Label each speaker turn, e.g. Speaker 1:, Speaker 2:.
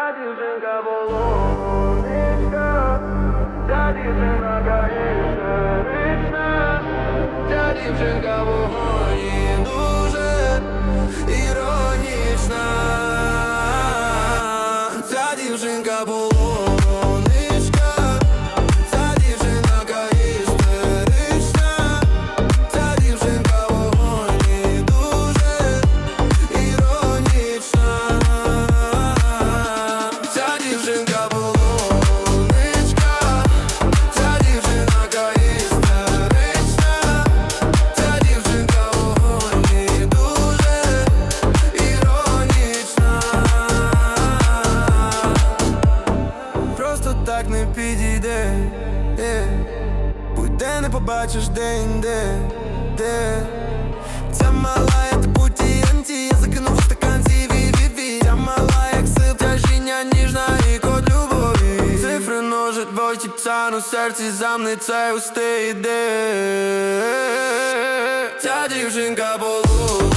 Speaker 1: Ця дівчинка волонечка, ця дівчинка істерична, ця дівчинка вогонь і дуже іронічна. Ця дівчинка полоничка, не підійде, е. Будь-де не побачиш де-інде, де. Ця мала, як TNT Я закинув в стакан CVVV Ця мала, як сил тяжіння, ніжна і код любові. Цифри множать в очі серці замни це усти іде Ця дівчинка полу